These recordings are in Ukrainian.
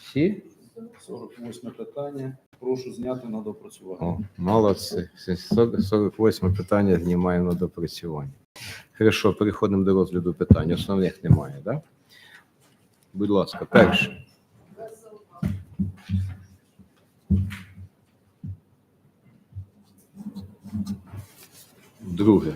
Всі? 48 питання. Прошу зняти на допрацювання. О, молодці. 48 питання знімаємо на допрацювання. Хорошо, переходимо до розгляду питань. Основних немає, так? Да? Будь ласка, перше. Друге.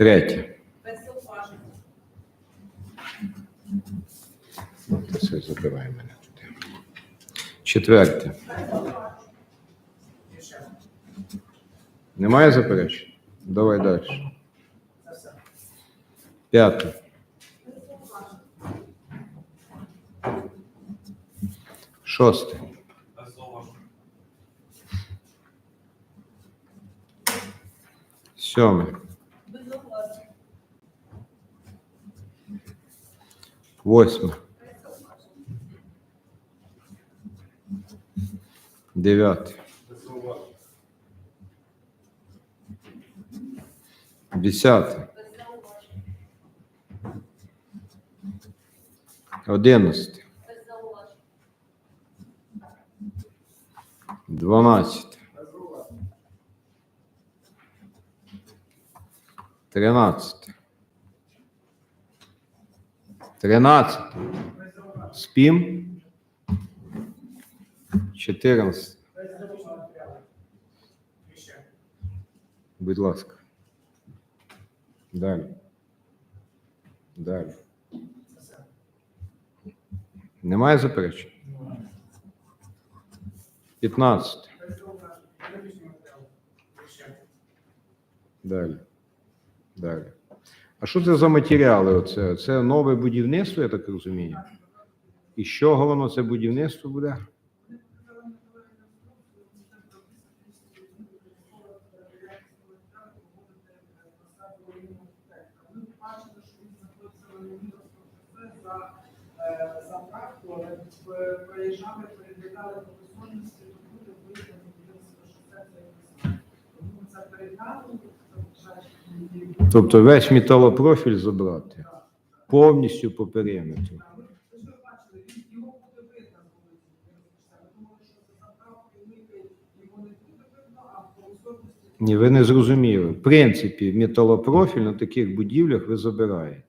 Третє. Це все забирає мене туди. Четверте. Немає заперечень? Давай далі. П'яте. Шосте. Сьоме. Восьме. Дев'яте. Десяте. Одинадцяте. Дванадцяте. Тринадцяте. Тринадцяте. Спім. Чотирнадцяте. Будь ласка. Далі. Далі. Немає заперечень? 15. Далі. Далі. А що це за матеріали? Оце? Це нове будівництво, я так розумію? І з чого воно це будівництво буде? проїжджали, переглядали по висотності, то буде виїхати, що це це якось. Тому ми це переглянули, то вже і- Тобто весь металопрофіль забрати повністю по периметру. Ні, ви не зрозуміли. В принципі, металопрофіль на таких будівлях ви забираєте.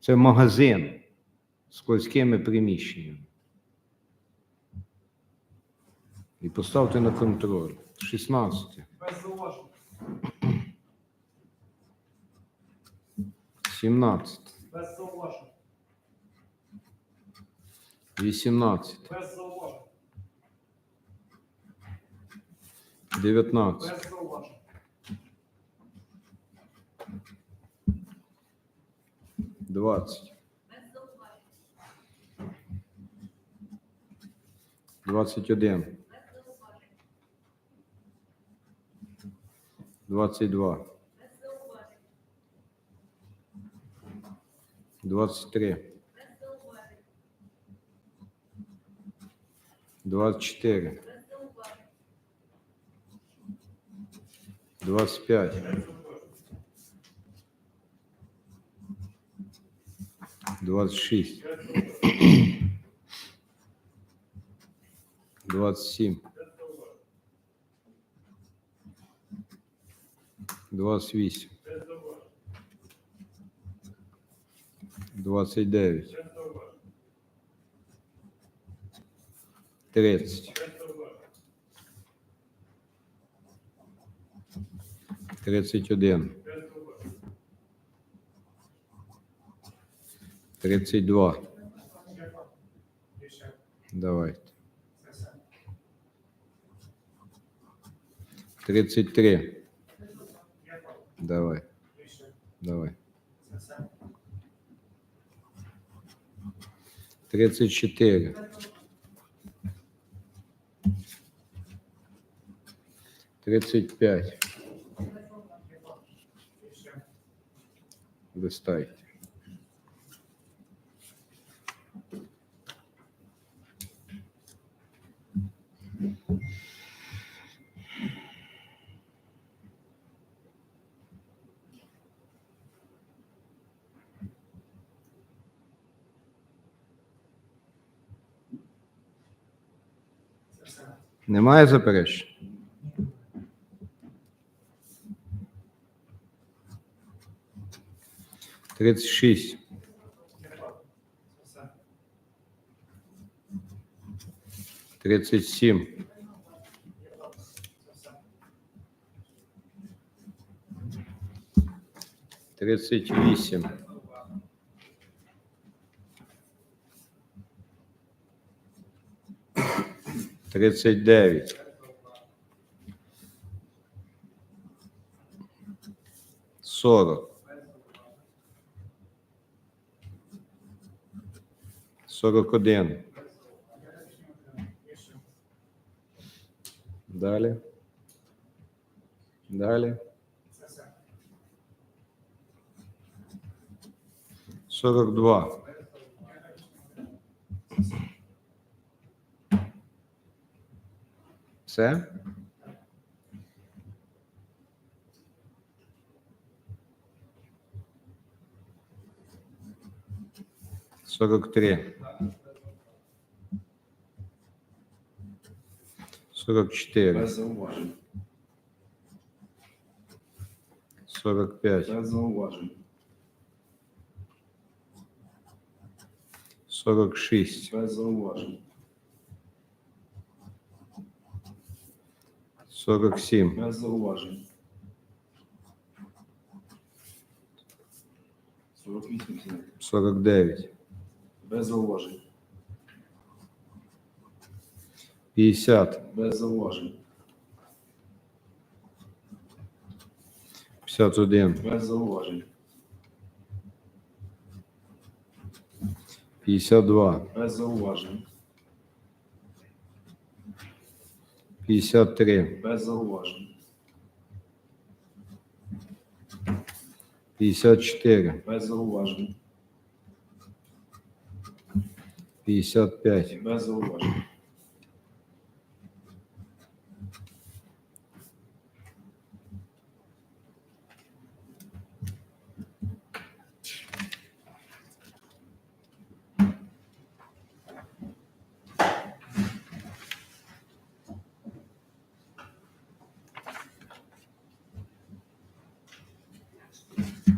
Це магазин з складськими приміщеннями. І поставте на контроль. 16, без зауважень. 17, Без зауважень. 18, Без зауважень. 19, Без зауважень. 20, 21, 22, 23, 24, 25, 26, 27, 28, 29, 30, 31, 32. Давайте. 33. Давай. Давай. 34. Тридцать пять. Доставьте. Немає заперечень? Тридцять шість. Тридцять сім. Тридцять вісім. 39. 40. 41. Далі. Далі. 42. Все? Сорок три. Сорок четыре. Сорок пять. Сорок шесть. Без зауважень. Сорок семь. Без зауважень. 48 зняти. Сорок девять. Без зауважень. Пятьдесят. Без зауважень. Пятьдесят один. Без зауважень. Пятьдесят два. Без зауважень. Пятьдесят три. Без зауважень. Пятьдесят четыре. Без зауважень. Пятьдесят пять. Без зауважень.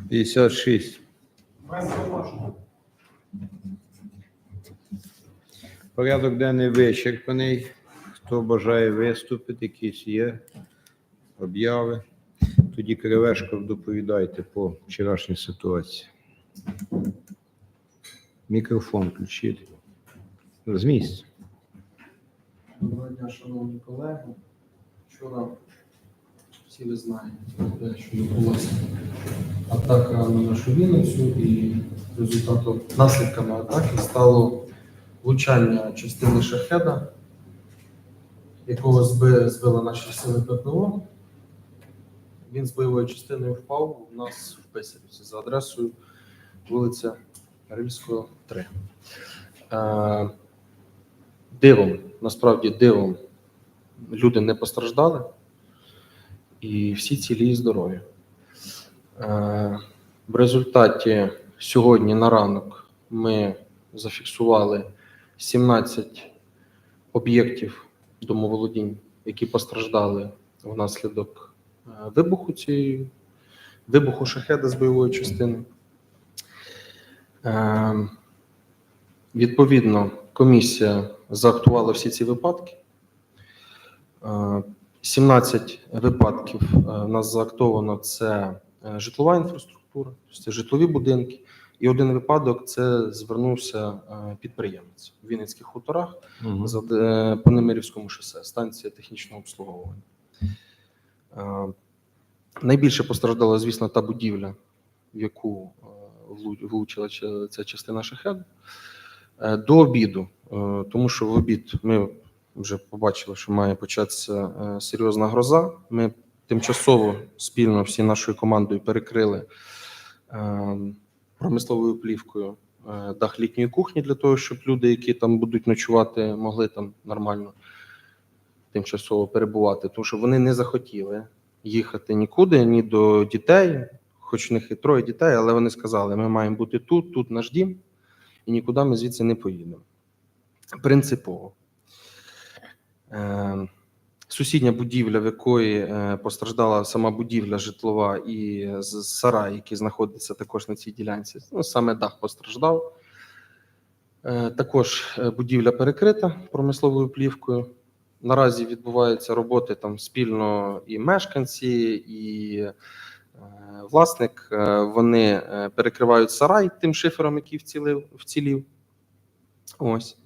Пятьдесят шесть. Порядок денний вичерпаний. Хто бажає виступити, якісь є обяви. Тоді Кривешко доповідайте по вчорашній ситуації. Мікрофон включіть. З місця. Доброго дня, шановні колеги. Вчора всі ви знаєте, те, що відбулася атака на нашу Вінницю, і результатом наслідками атаки стало влучання частини шахеда, якого збили наші сили ППО. Він з бойовою частиною впав у нас в Писарівці за адресою вулиця Рильського, 3. Е, дивом, насправді дивом, люди не постраждали, і всі цілі і здорові. Е, В результаті сьогодні на ранок ми зафіксували 17 об'єктів домоволодінь, які постраждали внаслідок е, вибуху цієї вибуху шахеда з бойової частини. Е, Відповідно, комісія заактувала всі ці випадки. Е, 17 випадків е, у нас заактовано це е, житлова інфраструктура, тобто це житлові будинки. І один випадок це звернувся е, підприємець в Вінницьких хуторах Мгм. за е, по Немирівському шосе, станція технічного обслуговування. Е, Найбільше постраждала, звісно, та будівля, в яку е, влучила ця- частина шахеду. Е, До обіду, е, тому що в обід ми вже побачили, що має початися е, серйозна гроза. Ми тимчасово спільно всі нашою командою перекрили е, промисловою плівкою е, дах літньої кухні для того, щоб люди, які там будуть ночувати, могли там нормально тимчасово перебувати, тому що вони не захотіли їхати нікуди, ні до дітей, хоч у них і троє дітей, але вони сказали, ми маємо бути тут, тут наш дім, і нікуди ми звідси не поїдемо. Принципово. Е, сусідня будівля, в якої е, постраждала сама будівля житлова і сарай, який знаходиться також на цій ділянці. Ну, саме дах постраждав. Е, Також е, будівля перекрита промисловою плівкою. Наразі відбуваються роботи там спільно і мешканці, і е, власник. Е, Вони е, перекривають сарай тим шифером, який вцілив, вцілів. Ось.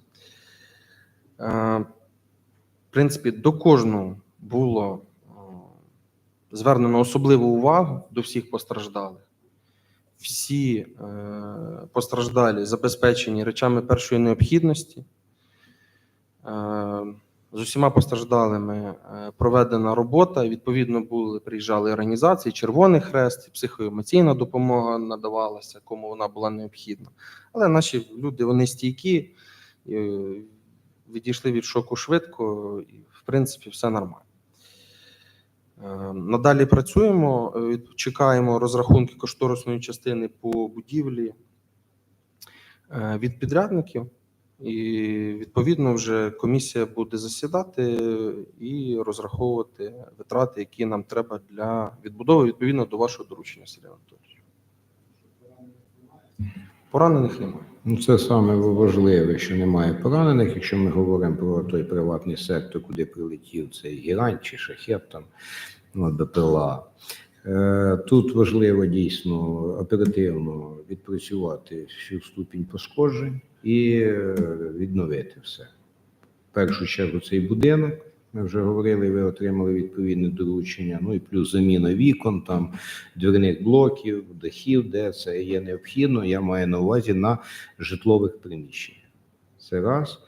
В принципі, до кожного було е, звернено особливу увагу до всіх постраждалих. Всі е, постраждалі забезпечені речами першої необхідності. Е, З усіма постраждалими проведена робота. Відповідно, були приїжджали організації, Червоний Хрест, психоемоційна допомога надавалася, кому вона була необхідна. Але наші люди вони стійкі, відійшли від шоку швидко, і в принципі все нормально. Е, Надалі працюємо, е, чекаємо розрахунки кошторисної частини по будівлі е, від підрядників. І відповідно вже комісія буде засідати і розраховувати витрати, які нам треба для відбудови відповідно до вашого доручення, Сергій Анатолійович. Поранених немає. Ну, це саме важливе, що немає поранених. Якщо ми говоримо про той приватний сектор, куди прилетів цей гірант чи шахет, там ну, БПЛА. Е, Тут важливо дійсно оперативно відпрацювати всю ступінь пошкоджень і е, відновити все. В першу чергу цей будинок. Ми вже говорили, ви отримали відповідне доручення. Ну і плюс заміна вікон, там дверних блоків, дахів, де це є необхідно. Я маю на увазі на житлових приміщеннях. Це раз.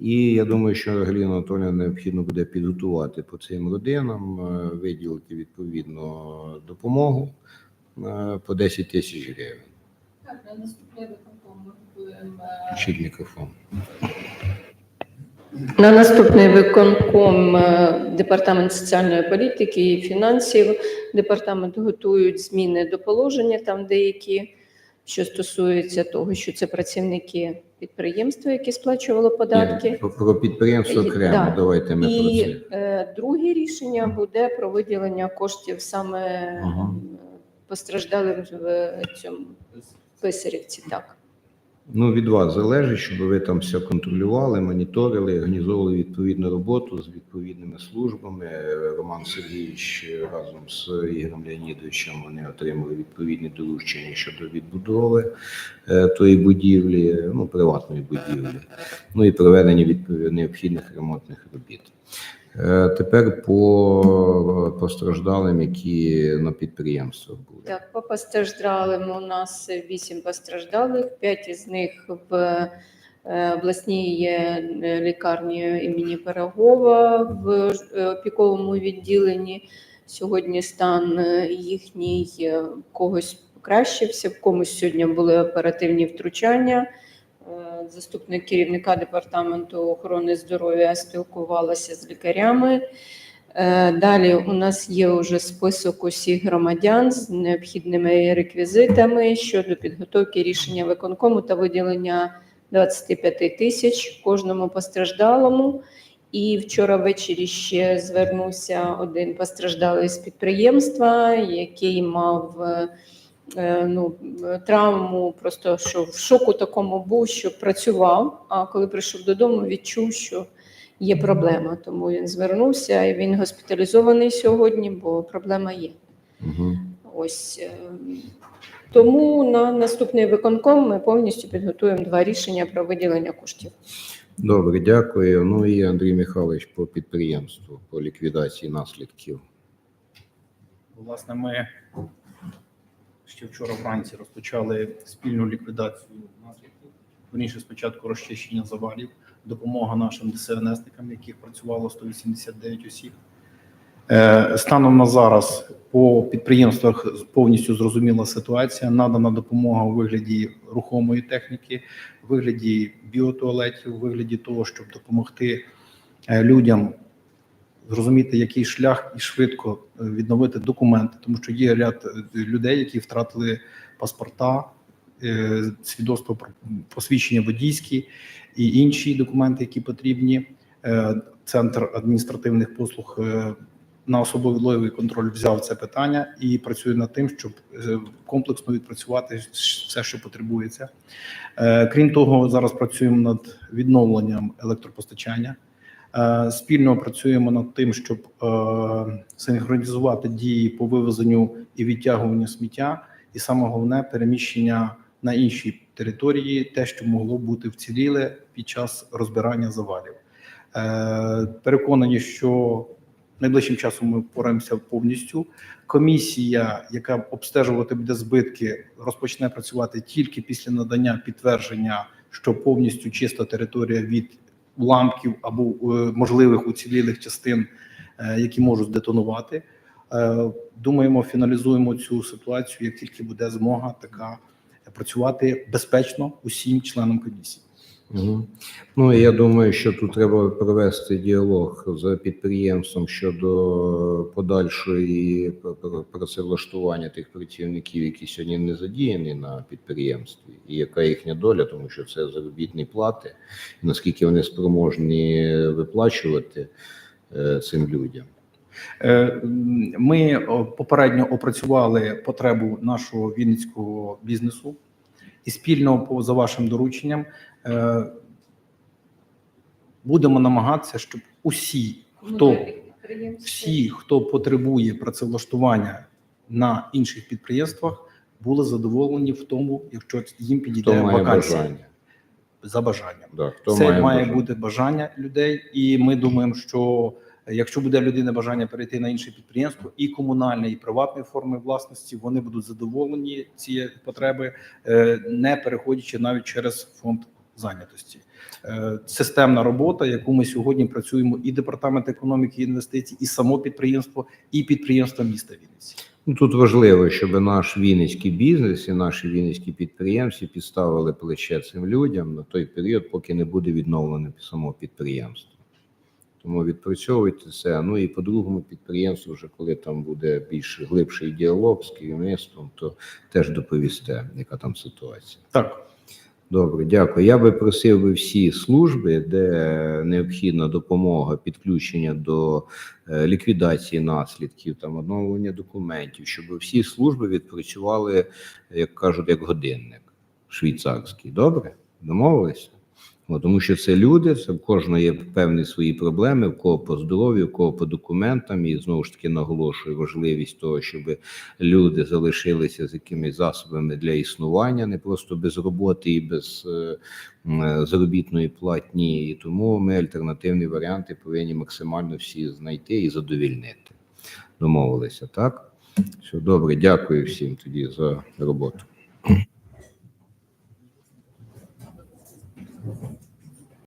І я думаю, що Галина Анатолійовна необхідно буде підготувати по цим родинам, е, виділити відповідно допомогу е, по 10 тисяч гривень. Так, на наступний виконком ми будемо. Включіть мікрофон. На наступний виконком е, департамент соціальної політики і фінансів. Департамент готують зміни до положення, там деякі, що стосуються того, що це працівники підприємства, які сплачували податки. Ні, про- підприємство окремо. да. Давайте ми про це. е, друге рішення буде про виділення коштів саме Ага. постраждалим в цьому Писарівці. Так. Ну, від вас залежить, щоб ви там все контролювали, моніторили, організовували відповідну роботу з відповідними службами. Роман Сергійович разом з Ігорем Леонідовичем вони отримали відповідні доручення щодо відбудови е, тої будівлі, ну, приватної будівлі, ну і проведення відповідно необхідних ремонтних робіт. Е, Тепер по постраждалим, які на підприємствах були. Так, по постраждалим у нас вісім постраждалих, п'ять із них в е, обласній е, лікарні імені Пирогова в опіковому відділенні. Сьогодні стан їхній когось покращився, в комусь сьогодні були оперативні втручання. Заступник керівника департаменту охорони здоров'я спілкувалася з лікарями. Е, Далі у нас є вже список усіх громадян з необхідними реквізитами щодо підготовки рішення виконкому та виділення 25 тисяч кожному постраждалому. І вчора ввечері ще звернувся один постраждалий з підприємства, який мав е, ну, травму, просто що в шоку такому був, що працював. А коли прийшов додому, відчув, що є проблема. Тому він звернувся і він госпіталізований сьогодні, бо проблема є. Угу. Ось е, тому на наступний виконком ми повністю підготуємо два рішення про виділення коштів. Добре, дякую. Ну і Андрій Михайлович по підприємству, по ліквідації наслідків. Власне, ми ще вчора вранці розпочали спільну ліквідацію наслідків. Верніше спочатку розчищення завалів, допомога нашим ДСНСникам, яких працювало 189 осіб. Е, Станом на зараз по підприємствах повністю зрозуміла ситуація. Надана допомога у вигляді рухомої техніки, вигляді біотуалетів, вигляді того, щоб допомогти е, людям зрозуміти, який шлях і швидко е, відновити документи, тому що є ряд е, людей, які втратили паспорта, е, свідоцтво про посвідчення водійські і інші документи, які потрібні. Центр адміністративних послуг на особливий контроль взяв це питання і працює над тим, щоб комплексно відпрацювати все, що потребується. Крім того, зараз працюємо над відновленням електропостачання. Е, Спільно працюємо над тим, щоб е, синхронізувати дії по вивезенню і відтягуванню сміття, і саме головне переміщення на інші території, те, що могло бути вціліле під час розбирання завалів. Е, Переконані, що найближчим часом ми впораємося повністю. Комісія, яка обстежувати буде збитки, розпочне працювати тільки після надання підтвердження, що повністю чиста територія від уламків або е, можливих уцілілих частин, е, які можуть здетонувати. Е, Думаємо, фіналізуємо цю ситуацію, як тільки буде змога така працювати безпечно усім членам комісії. Ну я думаю, що тут треба провести діалог з підприємством щодо подальшої пр- пр- працевлаштування тих працівників, які сьогодні не задіяні на підприємстві, і яка їхня доля, тому що це заробітні плати, наскільки вони спроможні виплачувати е, цим людям. Е, Ми попередньо опрацювали потребу нашого вінницького бізнесу і спільно за вашим дорученням е, будемо намагатися, щоб усі, хто всі, хто потребує працевлаштування на інших підприємствах, були задоволені в тому, якщо їм підійде Хто вакансія бажання? за бажанням. Да, хто Це має, має, бажання? бути бажання людей, і ми думаємо, що якщо буде в людини бажання перейти на інше підприємство, і комунальне, і приватної форми власності, вони будуть задоволені цієї потреби, е, не переходячи навіть через фонд зайнятості. Е, Системна робота, яку ми сьогодні працюємо, і департамент економіки і інвестицій, і само підприємство, і підприємства міста Вінниці. Ну, тут важливо, щоб наш вінницький бізнес і наші вінницькі підприємці підставили плече цим людям на той період, поки не буде відновлене само підприємство. Тому відпрацьовуйте це. Ну і по другому підприємству, вже коли там буде більш глибший діалог з керівництвом, то теж доповісте, яка там ситуація. Так, Добре, дякую. Я би просив би всі служби, де необхідна допомога, підключення до е, ліквідації наслідків, там оновлення документів, щоб всі служби відпрацювали, як кажуть, як годинник швейцарський. Добре? Домовилися? Тому що це люди, це в кожного є певні свої проблеми, в кого по здоров'ю, в кого по документам, і знову ж таки наголошую важливість того, щоб люди залишилися з якимись засобами для існування, не просто без роботи і без е, е, заробітної платні. І тому ми альтернативні варіанти повинні максимально всі знайти і задовільнити. Домовилися, так? Все добре, дякую всім тоді за роботу.